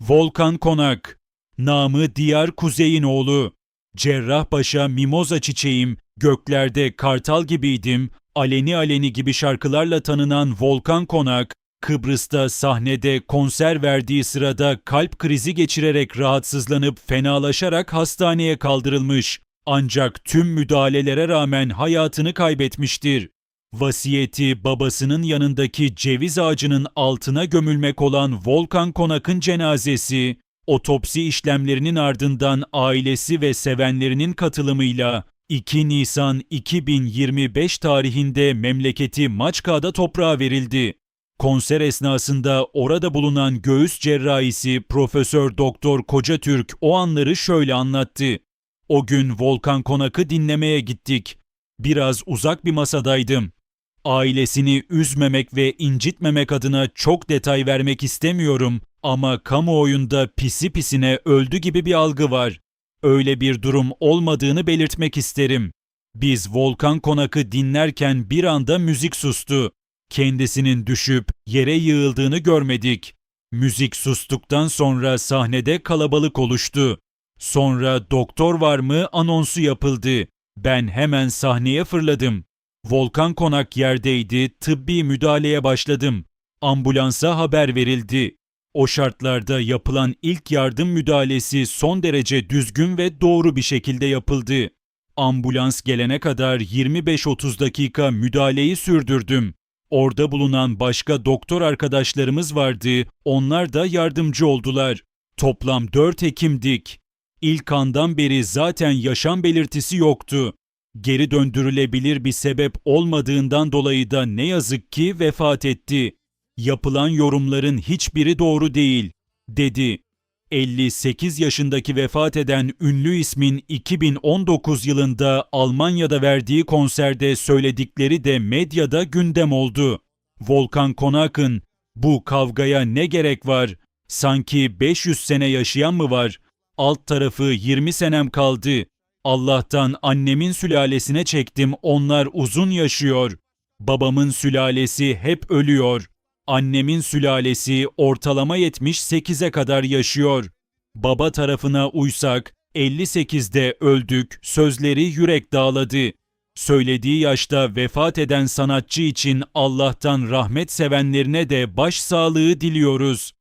Volkan Konak, namı Diyar Kuzey'in oğlu. Cerrahpaşa mimoza çiçeğim, göklerde kartal gibiydim, aleni aleni gibi şarkılarla tanınan Volkan Konak, Kıbrıs'ta sahnede konser verdiği sırada kalp krizi geçirerek rahatsızlanıp fenalaşarak hastaneye kaldırılmış. Ancak tüm müdahalelere rağmen hayatını kaybetmiştir. Vasiyeti babasının yanındaki ceviz ağacının altına gömülmek olan Volkan Konak'ın cenazesi, otopsi işlemlerinin ardından ailesi ve sevenlerinin katılımıyla 2 Nisan 2025 tarihinde memleketi Maçka'da toprağa verildi. Konser esnasında orada bulunan göğüs cerrahisi Profesör Doktor Koca Türk o anları şöyle anlattı. O gün Volkan Konak'ı dinlemeye gittik. Biraz uzak bir masadaydım. Ailesini üzmemek ve incitmemek adına çok detay vermek istemiyorum ama kamuoyunda pisi pisine öldü gibi bir algı var. Öyle bir durum olmadığını belirtmek isterim. Biz Volkan Konak'ı dinlerken bir anda müzik sustu. Kendisinin düşüp yere yığıldığını görmedik. Müzik sustuktan sonra sahnede kalabalık oluştu. Sonra doktor var mı anonsu yapıldı. Ben hemen sahneye fırladım. Volkan Konak yerdeydi, tıbbi müdahaleye başladım. Ambulansa haber verildi. O şartlarda yapılan ilk yardım müdahalesi son derece düzgün ve doğru bir şekilde yapıldı. Ambulans gelene kadar 25-30 dakika müdahaleyi sürdürdüm. Orada bulunan başka doktor arkadaşlarımız vardı, onlar da yardımcı oldular. Toplam 4 hekimdik. İlk andan beri zaten yaşam belirtisi yoktu. Geri döndürülebilir bir sebep olmadığından dolayı da ne yazık ki vefat etti. Yapılan yorumların hiçbiri doğru değil, dedi. 58 yaşındaki vefat eden ünlü ismin 2019 yılında Almanya'da verdiği konserde söyledikleri de medyada gündem oldu. Volkan Konak'ın bu kavgaya ne gerek var? Sanki 500 sene yaşayan mı var? Alt tarafı 20 senem kaldı. Allah'tan annemin sülalesine çektim onlar uzun yaşıyor. Babamın sülalesi hep ölüyor. Annemin sülalesi ortalama 78'e kadar yaşıyor. Baba tarafına uysak 58'de öldük sözleri yürek dağladı. Söylediği yaşta vefat eden sanatçı için Allah'tan rahmet sevenlerine de başsağlığı diliyoruz.